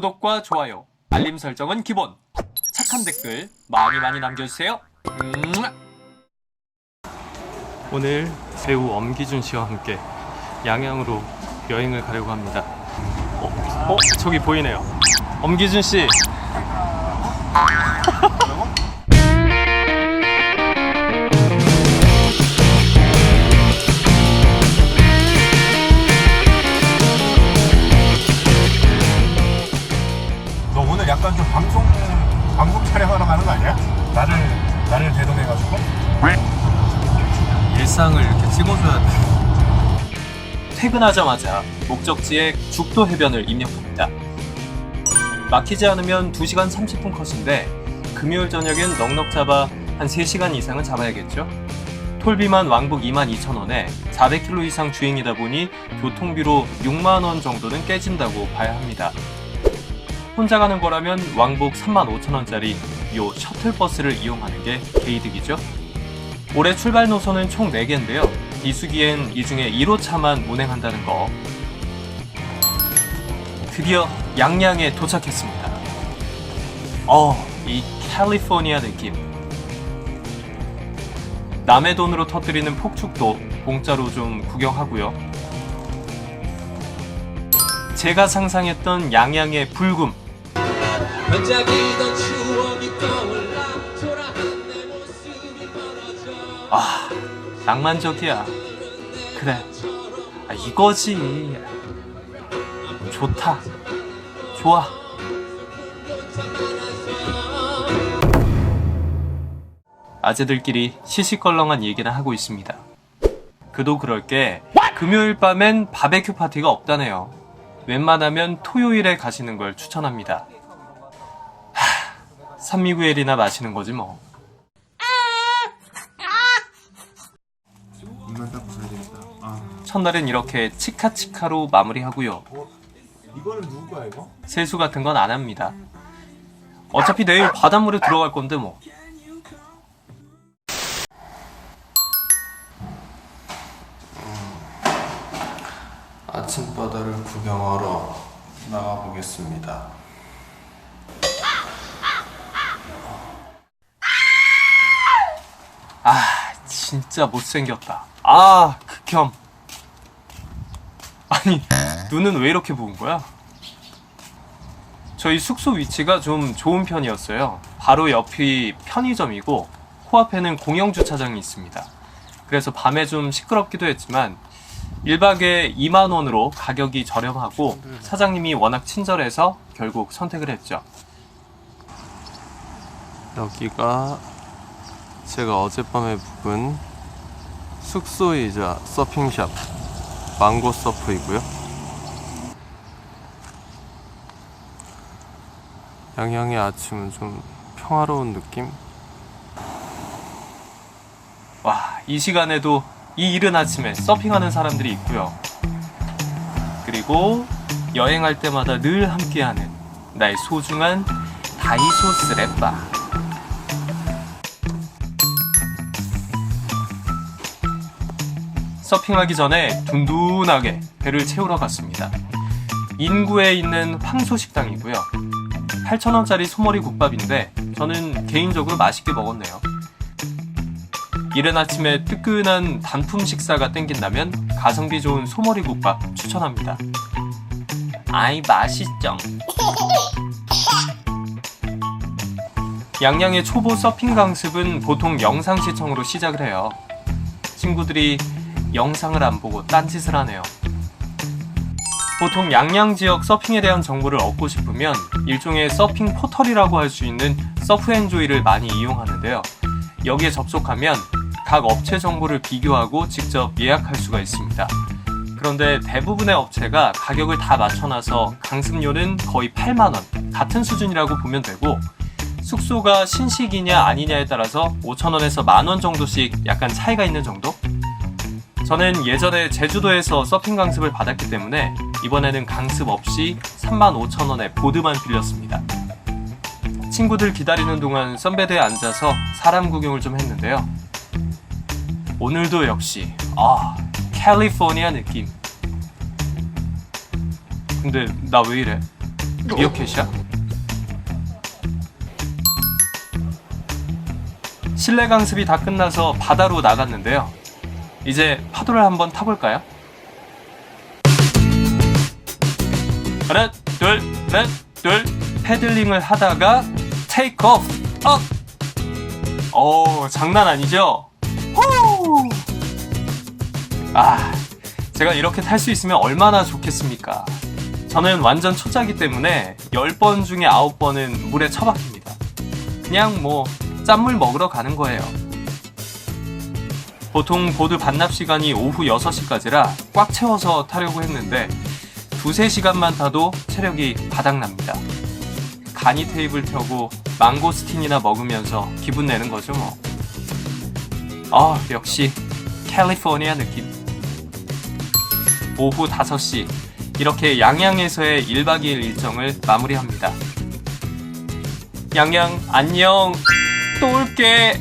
구독과 좋아요, 알림 설정은 기본. 착한 댓글 많이 많이 남겨주세요. 음. 오늘 배우 엄기준 씨와 함께 양양으로 여행을 가려고 합니다. 어, 어 저기 보이네요. 엄기준 씨. 하러 가는 거 아니야? 나를 나를 대동해가지고 일상을 이렇게 찍어줘야 돼. 퇴근하자마자 목적지의 죽도 해변을 입력합니다. 막히지 않으면 2시간 30분 컷인데 금요일 저녁엔 넉넉 잡아 한 3시간 이상은 잡아야겠죠? 톨비만 왕복 22,000원에 400km 이상 주행이다 보니 교통비로 6만원 정도는 깨진다고 봐야 합니다. 혼자 가는 거라면 왕복 35,000원짜리 요 셔틀버스를 이용하는 게 개이득이죠? 올해 출발 노선은 총 4개인데요. 이수기엔 이 중에 1호차만 운행한다는 거. 드디어 양양에 도착했습니다. 어, 이 캘리포니아 느낌. 남의 돈으로 터뜨리는 폭죽도 공짜로 좀 구경하고요. 제가 상상했던 양양의 불금. 낭만적이야. 그래. 아, 이거지. 좋다. 좋아. 아재들끼리 시시껄렁한 얘기나 하고 있습니다. 그도 그럴 게 금요일 밤엔 바베큐 파티가 없다네요. 웬만하면 토요일에 가시는 걸 추천합니다. 하, 산미구엘이나 마시는 거지 뭐. 입만 딱 벗어야 되겠다. 아 첫날은 이렇게 치카치카로 마무리하고요. 이거는 누구 거야 이거? 세수 같은 건 안 합니다. 어차피 내일 바닷물에 들어갈 건데 뭐. 아침바다를 구경하러 나가보겠습니다. 아, 진짜 못생겼다. 아, 극혐. 아니, 눈은 왜 이렇게 부은 거야? 저희 숙소 위치가 좀 좋은 편이었어요. 바로 옆이 편의점이고, 코앞에는 공영 주차장이 있습니다. 그래서 밤에 좀 시끄럽기도 했지만, 1박에 2만 원으로 가격이 저렴하고, 사장님이 워낙 친절해서 결국 선택을 했죠. 여기가 제가 어젯밤에 묵은 숙소이자 서핑샵 망고 서프이고요. 양양의 아침은 좀 평화로운 느낌? 와, 이 시간에도 이 이른 아침에 서핑하는 사람들이 있고요. 그리고 여행할 때마다 늘 함께하는 나의 소중한 다이소 스 랩바. 서핑하기 전에 둔둔하게 배를 채우러 갔습니다. 인구에 있는 황소 식당이고요. 8,000원짜리 소머리 국밥인데 저는 개인적으로 맛있게 먹었네요. 이른 아침에 뜨끈한 단품 식사가 땡긴다면 가성비 좋은 소머리 국밥 추천합니다. 아이 맛있죠. 양양의 초보 서핑 강습은 보통 영상 시청으로 시작을 해요. 친구들이 영상을 안 보고 딴짓을 하네요. 보통 양양 지역 서핑에 대한 정보를 얻고 싶으면 일종의 서핑 포털이라고 할 수 있는 서프엔조이를 많이 이용하는데요. 여기에 접속하면 각 업체 정보를 비교하고 직접 예약할 수가 있습니다. 그런데 대부분의 업체가 가격을 다 맞춰놔서 강습료는 거의 8만원, 같은 수준이라고 보면 되고, 숙소가 신식이냐 아니냐에 따라서 5천원에서 만원 정도씩 약간 차이가 있는 정도? 저는 예전에 제주도에서 서핑 강습을 받았기 때문에 이번에는 강습 없이 35,000원에 보드만 빌렸습니다. 친구들 기다리는 동안 선베드에 앉아서 사람 구경을 좀 했는데요. 오늘도 역시 아 캘리포니아 느낌. 근데 나 왜 이래? 미어캣이야? 실내 강습이 다 끝나서 바다로 나갔는데요. 이제 파도를 한번 타볼까요? 하나, 둘, 하나, 둘. 패들링을 하다가 테이크 오프, 업! 오, 장난 아니죠? 후! 아, 제가 이렇게 탈 수 있으면 얼마나 좋겠습니까? 저는 완전 초짜기 때문에 10번 중에 9번은 물에 처박힙니다. 그냥 뭐 짠물 먹으러 가는 거예요. 보통 보드 반납 시간이 오후 6시까지라 꽉 채워서 타려고 했는데 두세 시간만 타도 체력이 바닥납니다. 간이 테이블 펴고 망고스틴이나 먹으면서 기분 내는 거죠 뭐. 아 역시 캘리포니아 느낌. 오후 5시 이렇게 양양에서의 1박 2일 일정을 마무리합니다. 양양 안녕 또 올게